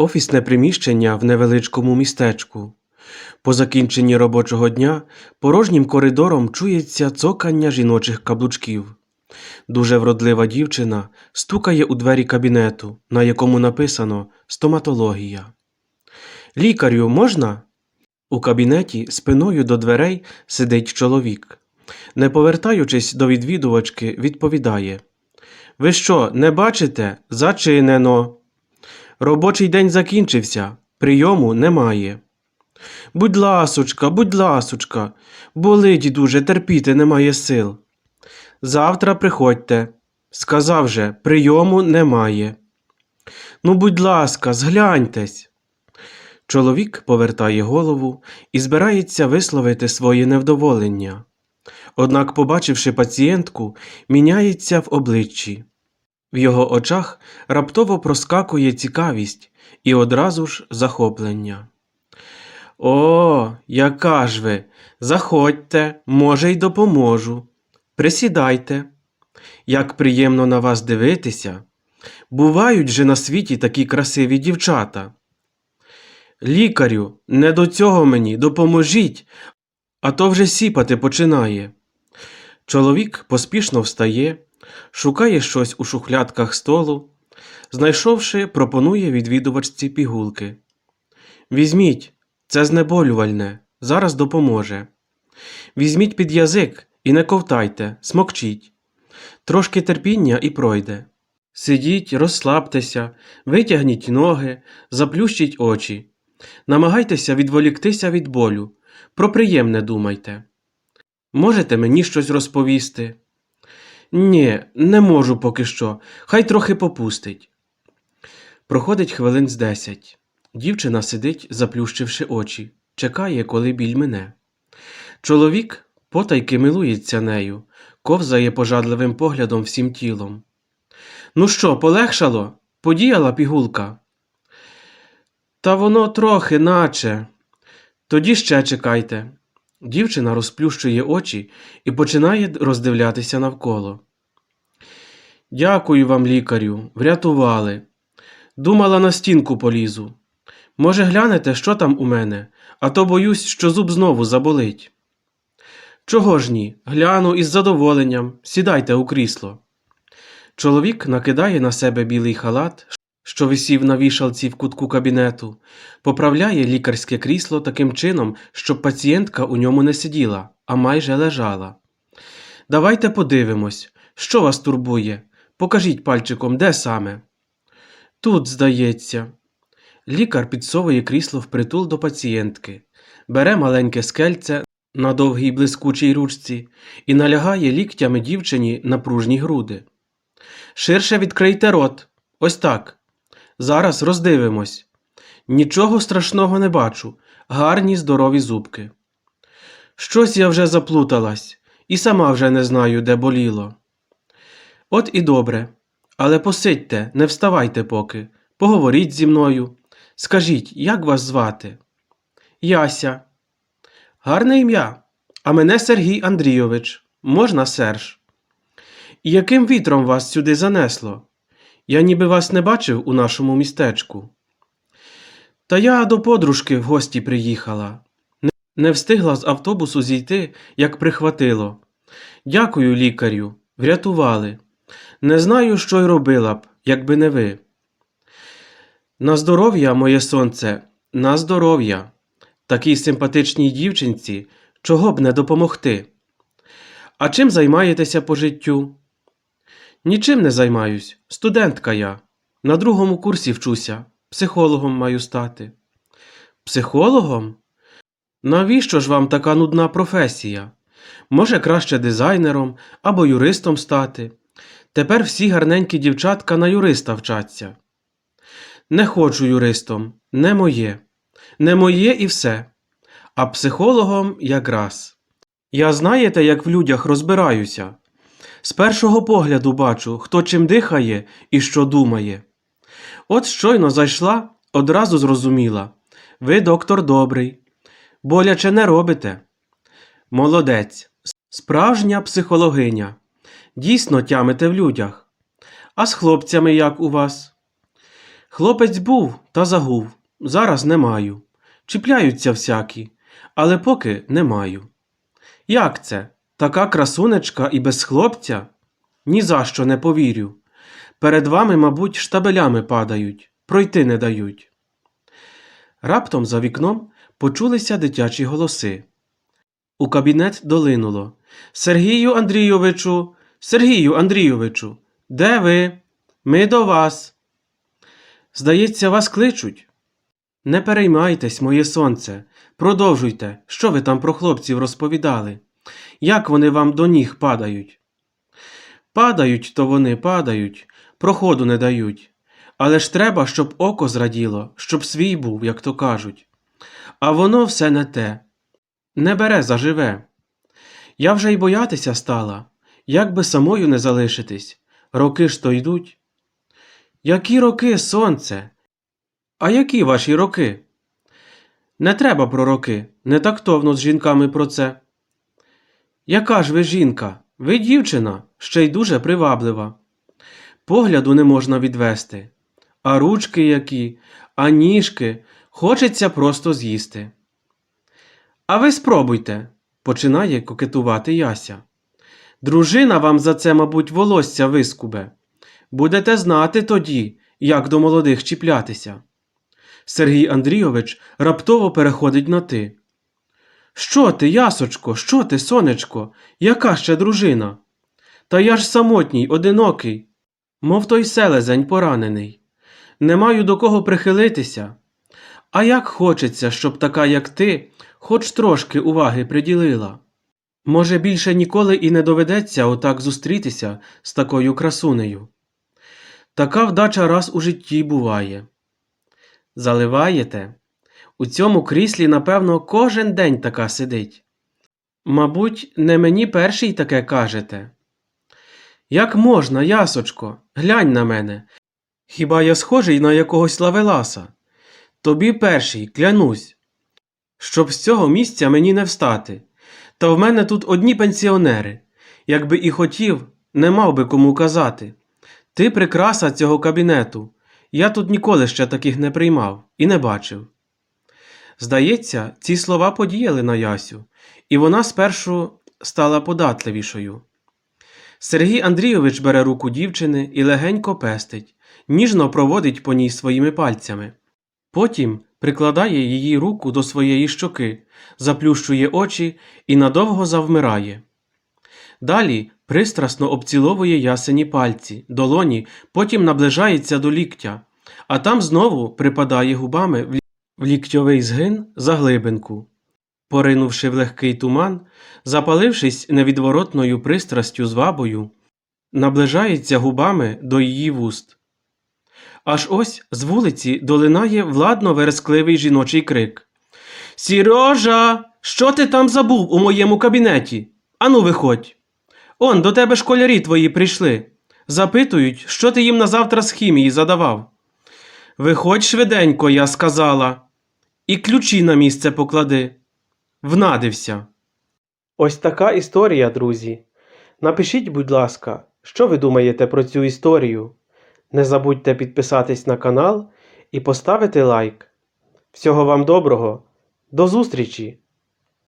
Офісне приміщення в невеличкому містечку. По закінченні робочого дня порожнім коридором чується цокання жіночих каблучків. Дуже вродлива дівчина стукає у двері кабінету, на якому написано стоматологія. Лікарю можна? У кабінеті спиною до дверей сидить чоловік. Не повертаючись до відвідувачки, відповідає: Ви що, не бачите? Зачинено. Робочий день закінчився, прийому немає. Будь ласочка, будь ласочка, болить дуже, терпіти немає сил. Завтра приходьте. Сказав же, прийому немає. Ну, будь ласка, згляньтесь. Чоловік повертає голову і збирається висловити своє невдоволення. Однак, побачивши пацієнтку, міняється в обличчі. В його очах раптово проскакує цікавість і одразу ж захоплення. О, яка ж ви! Заходьте, може, й допоможу. Присідайте. Як приємно на вас дивитися. Бувають же на світі такі красиві дівчата. Лікарю, не до цього мені, допоможіть, а то вже сіпати починає. Чоловік поспішно встає, шукає щось у шухлядках столу, знайшовши, пропонує відвідувачці пігулки. Візьміть, це знеболювальне, зараз допоможе. Візьміть під язик і не ковтайте, смокчіть. Трошки терпіння і пройде. Сидіть, розслабтеся, витягніть ноги, заплющіть очі. Намагайтеся відволіктися від болю, про приємне думайте. Можете мені щось розповісти? Ні, не можу поки що, хай трохи попустить. Проходить хвилин з десять. Дівчина сидить, заплющивши очі, чекає, коли біль мине. Чоловік потайки милується нею, ковзає пожадливим поглядом всім тілом. Ну що, полегшало? Подіяла пігулка? Та воно трохи, наче. Тоді ще чекайте. Дівчина розплющує очі і починає роздивлятися навколо. Дякую вам, лікарю, врятували. Думала, на стінку полізу. Може, глянете, що там у мене, а то боюсь, що зуб знову заболить. Чого ж ні? Гляну із задоволенням, сідайте у крісло. Чоловік накидає на себе білий халат, що висів на вішалці в кутку кабінету, поправляє лікарське крісло таким чином, щоб пацієнтка у ньому не сиділа, а майже лежала. Давайте подивимось, що вас турбує. Покажіть пальчиком, де саме. Тут, здається. Лікар підсовує крісло впритул до пацієнтки, бере маленьке скельце на довгій блискучій ручці і налягає ліктями дівчині на пружні груди. Ширше відкрийте рот. Ось так. Зараз роздивимось. Нічого страшного не бачу, гарні здорові зубки. Щось я вже заплуталась, і сама вже не знаю, де боліло. От і добре. Але посидьте, не вставайте поки, поговоріть зі мною. Скажіть, як вас звати? Яся. Гарне ім'я. А мене Сергій Андрійович. Можна Серж? І яким вітром вас сюди занесло? Я ніби вас не бачив у нашому містечку. Та я до подружки в гості приїхала. Не- встигла з автобусу зійти, як прихватило. Дякую, лікарю, врятували. Не знаю, що й робила б, якби не ви. На здоров'я, моє сонце, на здоров'я. Такій симпатичній дівчинці чого б не допомогти. А чим займаєтеся по життю? Нічим не займаюсь, студентка я. На другому курсі вчуся, психологом маю стати. Психологом? Навіщо ж вам така нудна професія? Може, краще дизайнером або юристом стати. Тепер всі гарненькі дівчатка на юриста вчаться. Не хочу юристом, не моє. Не моє і все. А психологом якраз. Я знаєте, як в людях розбираюся. З першого погляду бачу, хто чим дихає і що думає. От щойно зайшла, одразу зрозуміла. Ви доктор добрий. Боляче не робите. Молодець. Справжня психологиня. Дійсно тямите в людях. А з хлопцями як у вас? Хлопець був та загув, зараз не маю. Чіпляються всякі, але поки не маю. Як це? Така красунечка і без хлопця? Ні за що не повірю. Перед вами, мабуть, штабелями падають, пройти не дають. Раптом за вікном почулися дитячі голоси. У кабінет долинуло. Сергію Андрійовичу, Сергію Андрійовичу, де ви? Ми до вас. Здається, вас кличуть. Не переймайтесь, моє сонце, продовжуйте, що ви там про хлопців розповідали, як вони вам до ніг падають. Падають, то вони падають, проходу не дають. Але ж треба, щоб око зраділо, щоб свій був, як то кажуть. А воно все не те. Не бере заживе. Я вже й боятися стала, як би самою не залишитись. Роки ж то йдуть. Які роки, сонце? А які ваші роки? Не треба про роки, не тактовно з жінками про це. Яка ж ви жінка? Ви дівчина, ще й дуже приваблива. Погляду не можна відвести. А ручки які, а ніжки, хочеться просто з'їсти. А ви спробуйте, починає кокетувати Яся. Дружина вам за це, мабуть, волосся вискубе. Будете знати тоді, як до молодих чіплятися. Сергій Андрійович раптово переходить на ти. Що ти, ясочко, що ти, сонечко, яка ще дружина? Та я ж самотній, одинокий, мов той селезень поранений. Не маю до кого прихилитися. А як хочеться, щоб така, як ти, хоч трошки уваги приділила. Може, більше ніколи і не доведеться отак зустрітися з такою красунею. Така вдача раз у житті буває. Заливаєте? У цьому кріслі, напевно, кожен день така сидить. Мабуть, не мені перший таке кажете. Як можна, ясочко, глянь на мене. Хіба я схожий на якогось лавеласа? Тобі перший, клянусь. Щоб з цього місця мені не встати. Та в мене тут одні пенсіонери. Якби і хотів, не мав би кому казати. Ти прикраса цього кабінету. Я тут ніколи ще таких не приймав і не бачив. Здається, ці слова подіяли на Ясю, і вона спершу стала податливішою. Сергій Андрійович бере руку дівчини і легенько пестить, ніжно проводить по ній своїми пальцями. Потім прикладає її руку до своєї щоки, заплющує очі і надовго завмирає. Далі пристрасно обціловує ясені пальці, долоні, потім наближається до ліктя, а там знову припадає губами в в ліктьовий згин за глибинку. Поринувши в легкий туман, запалившись невідворотною пристрастю з вабою, наближається губами до її вуст. Аж ось з вулиці долинає владно верескливий жіночий крик. Сірожа, що ти там забув у моєму кабінеті? Ану, виходь. Он до тебе школярі твої прийшли. Запитують, що ти їм на завтра з хімії задавав. Виходь швиденько, я сказала, і ключі на місце поклади. Внадився. Ось така історія, друзі. Напишіть, будь ласка, що ви думаєте про цю історію. Не забудьте підписатись на канал і поставити лайк. Всього вам доброго. До зустрічі!